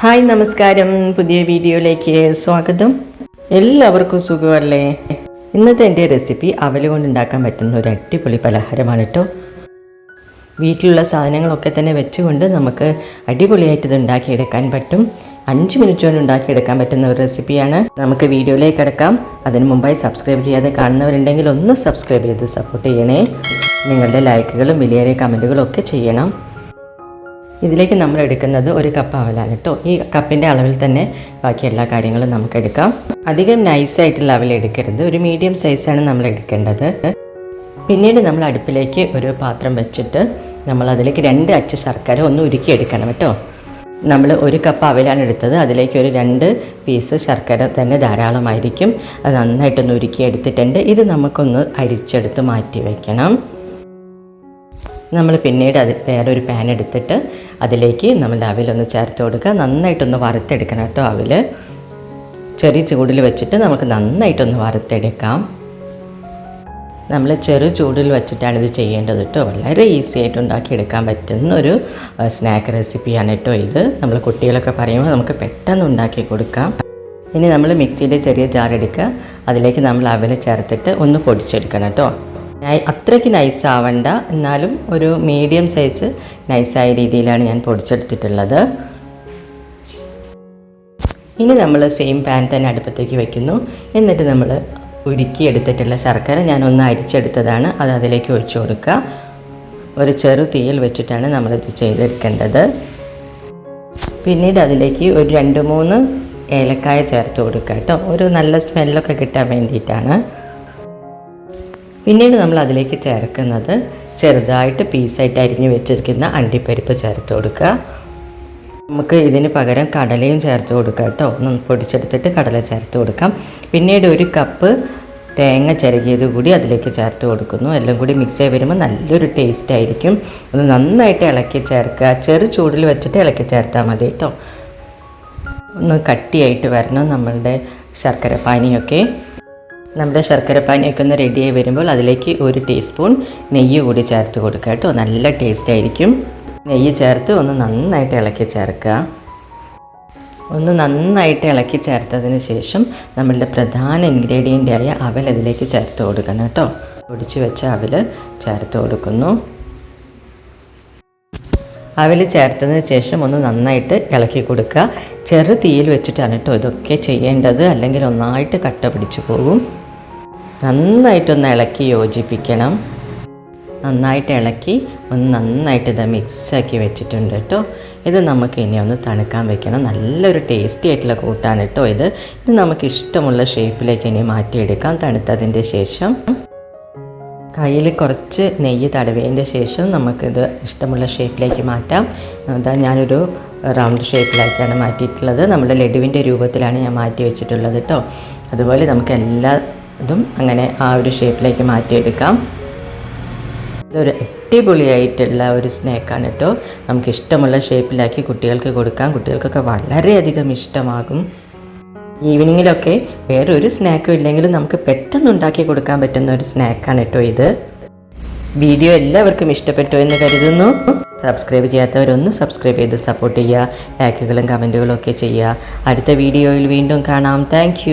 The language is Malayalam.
ഹായ് നമസ്കാരം. പുതിയ വീഡിയോയിലേക്ക് സ്വാഗതം. എല്ലാവർക്കും സുഖമല്ലേ? ഇന്നത്തെ എന്റെ റെസിപ്പി അവൽ കൊണ്ട് ഉണ്ടാക്കാൻ പറ്റുന്ന ഒരു അടിപൊളി പലഹാരമാണ് കേട്ടോ വീട്ടിലുള്ള സാധനങ്ങളൊക്കെ തന്നെ വെച്ചുകൊണ്ട് നമുക്ക് അടിപൊളിയായിട്ട് ഇത് ഉണ്ടാക്കിയെടുക്കാൻ പറ്റും. അഞ്ച് മിനിറ്റ് കൊണ്ട് ഉണ്ടാക്കിയെടുക്കാൻ പറ്റുന്ന ഒരു റെസിപ്പിയാണ്. നമുക്ക് വീഡിയോയിലേക്ക് കിടക്കാം. അതിന് മുമ്പായി സബ്സ്ക്രൈബ് ചെയ്യാതെ കാണുന്നവരുണ്ടെങ്കിൽ ഒന്ന് സബ്സ്ക്രൈബ് ചെയ്ത് സപ്പോർട്ട് ചെയ്യണേ. നിങ്ങളുടെ ലൈക്കുകളും വിലയേറിയ കമന്റുകളും ഒക്കെ ചെയ്യണം. ഇതിലേക്ക് നമ്മൾ എടുക്കുന്നത് ഒരു കപ്പ് അവലാണ് കേട്ടോ. ഈ കപ്പിന്റെ അളവിൽ തന്നെ ബാക്കി എല്ലാ കാര്യങ്ങളും നമുക്ക് എടുക്കാം. അധികം നൈസായിട്ടുള്ള അവൽ എടുക്കരുത്. ഒരു മീഡിയം സൈസാണ് നമ്മൾ എടുക്കേണ്ടത്. പിന്നീട് നമ്മൾ അടുപ്പിലേക്ക് ഒരു പാത്രം വെച്ചിട്ട് നമ്മൾ അതിലേക്ക് രണ്ട് അച്ച് ശർക്കര ഒന്ന് ഉരുക്കി എടുക്കണം കേട്ടോ. നമ്മൾ ഒരു കപ്പ് അവലാണ് എടുത്തത്. അതിലേക്ക് ഒരു രണ്ട് പീസ് ശർക്കര തന്നെ ധാരാളമായിരിക്കും. അത് നന്നായിട്ടൊന്ന് ഉരുക്കിയെടുത്തിട്ടുണ്ട്. ഇത് നമുക്കൊന്ന് അരിച്ചെടുത്ത് മാറ്റി വയ്ക്കണം നമ്മൾ പിന്നീട് അത് ഒരു പാൻ എടുത്തിട്ട് അതിലേക്ക് നമ്മുടെ അവിലൊന്ന് ചേർത്ത് കൊടുക്കുക. നന്നായിട്ടൊന്ന് വറുത്തെടുക്കണം കേട്ടോ അവിൽ ചെറിയ ചൂടിൽ വെച്ചിട്ട് നമുക്ക് നന്നായിട്ടൊന്ന് വറുത്തെടുക്കാം. നമ്മൾ ചെറു ചൂടിൽ വെച്ചിട്ടാണ് ഇത് ചെയ്യേണ്ടത് കേട്ടോ. വളരെ ഈസി ആയിട്ട് ഉണ്ടാക്കിയെടുക്കാൻ പറ്റുന്ന ഒരു സ്നാക്ക് റെസിപ്പിയാണ് കേട്ടോ ഇത്. നമ്മൾ കുട്ടികളൊക്കെ പറയുമ്പോൾ നമുക്ക് പെട്ടെന്ന് ഉണ്ടാക്കി കൊടുക്കാം. ഇനി നമ്മൾ മിക്സിയുടെ ചെറിയ ജാർ എടുക്കുക. അതിലേക്ക് നമ്മൾ അവൽ ചേർത്തിട്ട് ഒന്ന് പൊടിച്ചെടുക്കണം കേട്ടോ. അത്രയ്ക്ക് നൈസ് ആവണ്ട. എന്നാലും ഒരു മീഡിയം സൈസ് നൈസായ രീതിയിലാണ് ഞാൻ പൊടിച്ചെടുത്തിട്ടുള്ളത്. ഇനി നമ്മൾ സെയിം പാൻ തന്നെ അടുപ്പത്തേക്ക് വെക്കുന്നു. എന്നിട്ട് നമ്മൾ ഉരുക്കി എടുത്തിട്ടുള്ള ശർക്കര ഞാൻ ഒന്ന് അരിച്ചെടുത്തതാണ്. അത് അതിലേക്ക് ഒഴിച്ചു കൊടുക്കുക. ഒരു ചെറു തീയിൽ വെച്ചിട്ടാണ് നമ്മളിത് ചെയ്തെടുക്കേണ്ടത്. പിന്നീട് അതിലേക്ക് ഒരു രണ്ട് മൂന്ന് ഏലക്കായ ചേർത്ത് കൊടുക്കുക കേട്ടോ. ഒരു നല്ല സ്മെല്ലൊക്കെ കിട്ടാൻ വേണ്ടിയിട്ടാണ്. പിന്നീട് നമ്മൾ അതിലേക്ക് ചേർക്കുന്നത് ചെറുതായിട്ട് പീസായിട്ട് അരിഞ്ഞു വെച്ചിരിക്കുന്ന അണ്ടിപ്പരിപ്പ് ചേർത്ത് കൊടുക്കുക. നമുക്ക് ഇതിന് പകരം കടലയും ചേർത്ത് കൊടുക്കാം കേട്ടോ. ഒന്ന് പൊടിച്ചെടുത്തിട്ട് കടല ചേർത്ത് കൊടുക്കാം. പിന്നീട് ഒരു കപ്പ് തേങ്ങ ചിരകിയത് കൂടി അതിലേക്ക് ചേർത്ത് കൊടുക്കുന്നു. എല്ലാം കൂടി മിക്സ് ചെയ്ത് വരുമ്പോൾ നല്ലൊരു ടേസ്റ്റ് ആയിരിക്കും. അത് നന്നായിട്ട് ഇളക്കി ചേർക്കുക. ചെറു ചൂടിൽ വെച്ചിട്ട് ഇളക്കി ചേർത്താൽ മതി കേട്ടോ. ഒന്ന് കട്ടിയായിട്ട് വരണം നമ്മളുടെ ശർക്കര പാനിയൊക്കെ നമ്മുടെ ശർക്കര പാനിയൊക്കെ ഒന്ന് റെഡിയായി വരുമ്പോൾ അതിലേക്ക് ഒരു ടീസ്പൂൺ നെയ്യ് കൂടി ചേർത്ത് കൊടുക്കുക കേട്ടോ. നല്ല ടേസ്റ്റ് ആയിരിക്കും. നെയ്യ് ചേർത്ത് ഒന്ന് നന്നായിട്ട് ഇളക്കി ചേർക്കുക. ഒന്ന് നന്നായിട്ട് ഇളക്കി ചേർത്തതിന് ശേഷം നമ്മളുടെ പ്രധാന ഇൻഗ്രീഡിയന്റ് ആയ അവൽ അതിലേക്ക് ചേർത്ത് കൊടുക്കണം കേട്ടോ. പൊടിച്ച് വെച്ച അവൽ ചേർത്ത് കൊടുക്കുന്നു. അവൽ ചേർത്തതിന് ശേഷം ഒന്ന് നന്നായിട്ട് ഇളക്കി കൊടുക്കുക. ചെറു തീയിൽ വെച്ചിട്ടാണ് കേട്ടോ ഇതൊക്കെ ചെയ്യേണ്ടത്. അല്ലെങ്കിൽ ഒന്നായിട്ട് കട്ട പിടിച്ചു പോകും. നന്നായിട്ടൊന്ന് ഇളക്കി യോജിപ്പിക്കണം. നന്നായിട്ട് ഇളക്കി ഒന്ന് നന്നായിട്ട് ഇത് മിക്സാക്കി വെച്ചിട്ടുണ്ട് കേട്ടോ. ഇത് നമുക്ക് ഇനി ഒന്ന് തണുക്കാൻ വെക്കണം. നല്ലൊരു ടേസ്റ്റി ആയിട്ടുള്ള കൂട്ടാണ് കേട്ടോ ഇത്. ഇത് നമുക്ക് ഇഷ്ടമുള്ള ഷേപ്പിലേക്ക് ഇനി മാറ്റിയെടുക്കാം. തണുത്തതിന്റെ ശേഷം കയ്യിൽ കുറച്ച് നെയ്യ് തടവിയതിന്റെ ശേഷം നമുക്കിത് ഇഷ്ടമുള്ള ഷേപ്പിലേക്ക് മാറ്റാം. അതാ ഞാനൊരു റൗണ്ട് ഷേപ്പിലാക്കിയാണ് മാറ്റിയിട്ടുള്ളത്. നമ്മുടെ ലഡുവിന്റെ രൂപത്തിലാണ് ഞാൻ മാറ്റി വെച്ചിട്ടുള്ളത് കേട്ടോ. അതുപോലെ നമുക്ക് എല്ലാ ഇതും അങ്ങനെ ആ ഒരു ഷേപ്പിലേക്ക് മാറ്റിയെടുക്കാം. ഇതൊരു അടിപൊളിയായിട്ടുള്ള ഒരു സ്നാക്കാണ് കേട്ടോ. നമുക്ക് ഇഷ്ടമുള്ള ഷേപ്പിലാക്കി കുട്ടികൾക്ക് കൊടുക്കാം. കുട്ടികൾക്കൊക്കെ വളരെയധികം ഇഷ്ടമാകും. ഈവനിങ്ങിലൊക്കെ വേറൊരു ഒരു സ്നാക്കും ഇല്ലെങ്കിലും നമുക്ക് പെട്ടെന്ന് ഉണ്ടാക്കി കൊടുക്കാൻ പറ്റുന്ന ഒരു സ്നാക്കാണ് കേട്ടോ ഇത്. വീഡിയോ എല്ലാവർക്കും ഇഷ്ടപ്പെട്ടു എന്ന് കരുതുന്നു. സബ്സ്ക്രൈബ് ചെയ്യാത്തവരൊന്ന് സബ്സ്ക്രൈബ് ചെയ്ത് സപ്പോർട്ട് ചെയ്യുക. ലൈക്കുകളും കമന്റുകളും ഒക്കെ ചെയ്യുക. അടുത്ത വീഡിയോയിൽ വീണ്ടും കാണാം. താങ്ക്